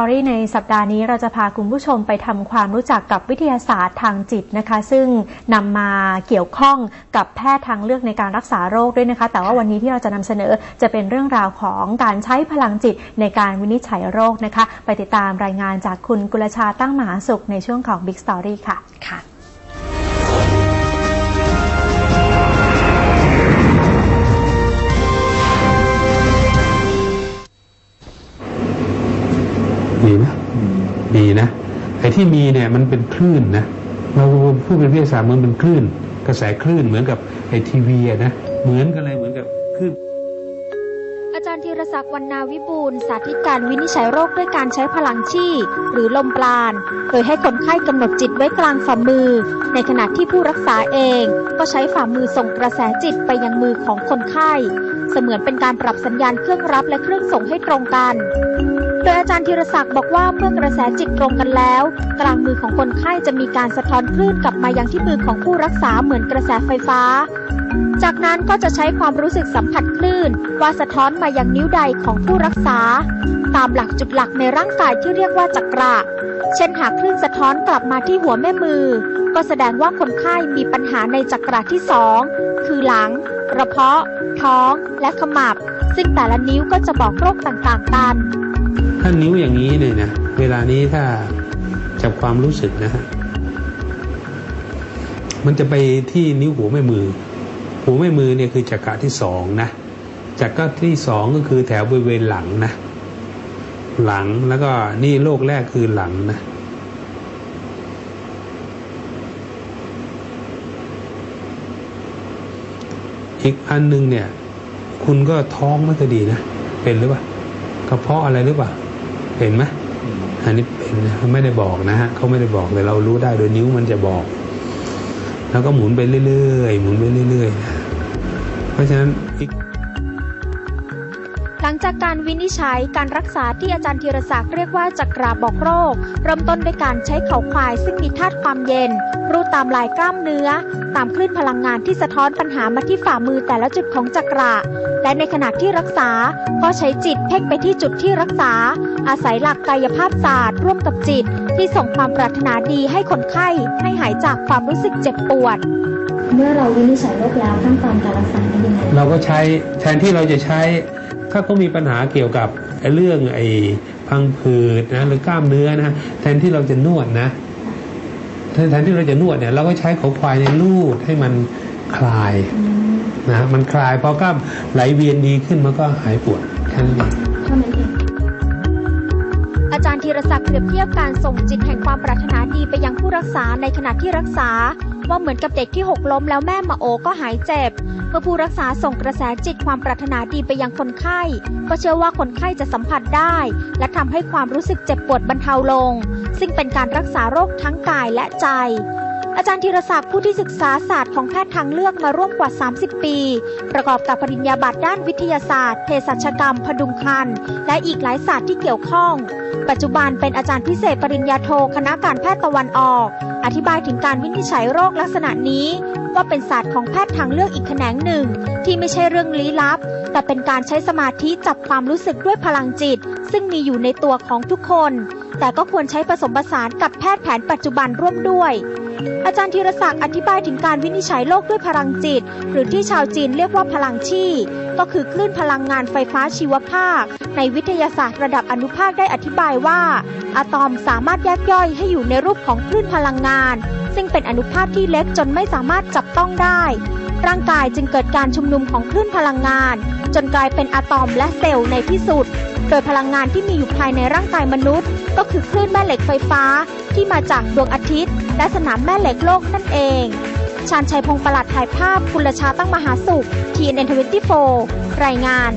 อรี่ในสัปดาห์นี้เราจะพาคุณผู้ชมไปทำความรู้จักกับวิทยาศาสตร์ทางจิตนะคะ ซึ่งนำมาเกี่ยวข้องกับแพทย์ทางเลือกในการรักษาโรคด้วยนะคะ แต่ว่าวันนี้ที่เราจะนำเสนอจะเป็นเรื่องราวของการใช้พลังจิตในการวินิจฉัยโรคนะคะ ไปติดตามรายงานจากคุณกุลชาตั้งมหาสุขในช่วงของ Big Story ค่ะค่ะ ดีนะไอ้ที่มีเนี่ยมันเป็นคลื่นนะเราพูดเป็นวิทยาศาสตร์มันเป็นคลื่น กระแสคลื่นเหมือนกับไอ้ทีวีนะเหมือนกันเลยเหมือนกับคลื่นอาจารย์ธีรศักดิ์วรรณาวิบูลสาธิตการวินิจฉัยโรคด้วยการใช้พลังชี่หรือลมปราณโดยให้คนไข้กำหนดจิตไว้กลางฝ่ามือ ในขณะที่ผู้รักษาเอง ก็ใช้ฝ่ามือส่งกระแสจิตไปยังมือของคนไข้ เสมือนเป็นการปรับสัญญาณเครื่องรับและเครื่องส่งให้ตรงกัน โดยอาจารย์ธีรศักดิ์บอกว่าเมื่อกระแสจิตตรงกันแล้ว กลางมือของคนไข้จะมีการสะท้อนคลื่นกลับมายังที่มือของผู้รักษาเหมือนกระแสไฟฟ้า จากนั้นก็จะใช้ความรู้สึกสัมผัสคลื่น ว่าสะท้อนมายังนิ้วใดของผู้รักษา ตามหลักจุดหลักในร่างกายที่เรียกว่าจักระเช่นหากคลื่นสะท้อนกลับมาที่หัวแม่มือ ก็แสดงว่าคนไข้มีปัญหาในจักระที่สองคือหลังกระเพาะ ท้อง และขมับ ซึ่งแต่ละนิ้วก็จะบอกโรคต่างๆกันานิ้วอย่างนี้เนี่ยนะเวลานี้ถ้าจับความรู้สึกนะฮะมันจะไปที่นิ้วหัวแม่มือ หัวแม่มือเนี่ยคือจักระที่สองนะจักระที่สองก็คือแถวบริเวณหลังนะ หลังแล้วก็นี่โรคแรกคือหลังนะอีกอันหนึงเนี่ย คุณก็ท้องไม่ค่อยดีนะ เป็นหรือเปล่ากระเพาะอะไรหรือเปล่า เห็นไหมอันนี้เป็นนะไม่ได้บอกนะฮะเขาไม่ได้บอกแต่เรารู้ได้โดยนิ้วมันจะบอก แล้วก็หมุนไปเรื่อยๆหมุนไปเรื่อยๆนะเพราะฉะนั้นอีก ลังจากการวินิจฉัยการรักษาที่อาจารย์ธีรศักดิ์เรียกว่าจักราบอกโรค เริ่มต้นด้วยการใช้เขาควายซึ่งมีธาตุความเย็น รูดตามลายกล้ามเนื้อ ตามคลื่นพลังงานที่สะท้อนปัญหามาที่ฝ่ามือแต่ละจุดของจักระและในขณะที่รักษา ก็ใช้จิตเพ่งไปที่จุดที่รักษา อาศัยหลักกายภาพศาสตร์ร่วมกับจิต ที่ส่งความปรารถนาดีให้คนไข้ให้หายจากความรู้สึกเจ็บปวดเมื่อเราวินิจฉัยโรคแล้วขั้นตอนการรักษาเป็นยังไงเราก็ใช้แทนที่เราจะใช้ ถ้าเขามีปัญหาเกี่ยวกับเรื่องไอ้พังผืดนะหรือกล้ามเนื้อนะแทนที่เราจะนวดนะแทนที่เราจะนวดเนี่ยเราก็ใช้ขาควายในยลูดให้มันคลายนะมันคลายพอกล้ามไหลเวียนดีขึ้นมันก็หายปวดแค่นั้นท่านั้นเองอาจารย์ธีรศักดิ์เปรียบเทียบการส่งจิตแห่งความปรารถนาดีไปยังผู้รักษาในขณะที่รักษา ว่าเหมือนกับเด็กที่หกล้มแล้วแม่มาโอก็หายเจ็บ เมื่อผู้รักษาส่งกระแสจิตความปรารถนาดีไปยังคนไข้ ก็เชื่อว่าคนไข้จะสัมผัสได้ และทำให้ความรู้สึกเจ็บปวดบรรเทาลง ซึ่งเป็นการรักษาโรคทั้งกายและใจ อาจารย์ธีรศักดิ์ผู้ที่ศึกษาศาสตร์ของแพทย์ทางเลือกมาร่วมกว่า 30 ปี ประกอบกับปริญญาบัตรด้านวิทยาศาสตร์เภสัชกรรม พดุงครรภ์และอีกหลายศาสตร์ที่เกี่ยวข้อง ปัจจุบันเป็นอาจารย์พิเศษปริญญาโทคณะการแพทย์ตะวันออก อธิบายถึงการวินิจฉัยโรคลักษณะนี้ ว่าเป็นศาสตร์ของแพทย์ทางเลือกอีกแขนงหนึ่ง ที่ไม่ใช่เรื่องลี้ลับ แต่เป็นการใช้สมาธิจับความรู้สึกด้วยพลังจิต ซึ่งมีอยู่ในตัวของทุกคน แต่ก็ควรใช้ผสมผสานกับแพทย์แผนปัจจุบันร่วมด้วย อาจารย์ธีรศักดิ์อธิบายถึงการวินิจฉัยโรคด้วยพลังจิต หรือที่ชาวจีนเรียกว่าพลังชี่ก็คือคลื่นพลังงานไฟฟ้าชีวภาค ในวิทยาศาสตร์ระดับอนุภาคได้อธิบายว่า อะตอมสามารถแยกย่อยให้อยู่ในรูปของคลื่นพลังงาน ซึ่งเป็นอนุภาคที่เล็กจนไม่สามารถจับต้องได้ ร่างกายจึงเกิดการชุมนุมของคลื่นพลังงาน จนกลายเป็นอะตอมและเซลล์ในที่สุด โดยพลังงานที่มีอยู่ภายในร่างกายมนุษย์ ก็คือคลื่นแม่เหล็กไฟฟ้าที่มาจากดวงอาทิตย์ และสนามแม่เหล็กโลกนั่นเอง ชาญชัยพงศ์ประหลัดถ่ายภาพคุณชาตั้งมหาสุข TNN 24 รายงาน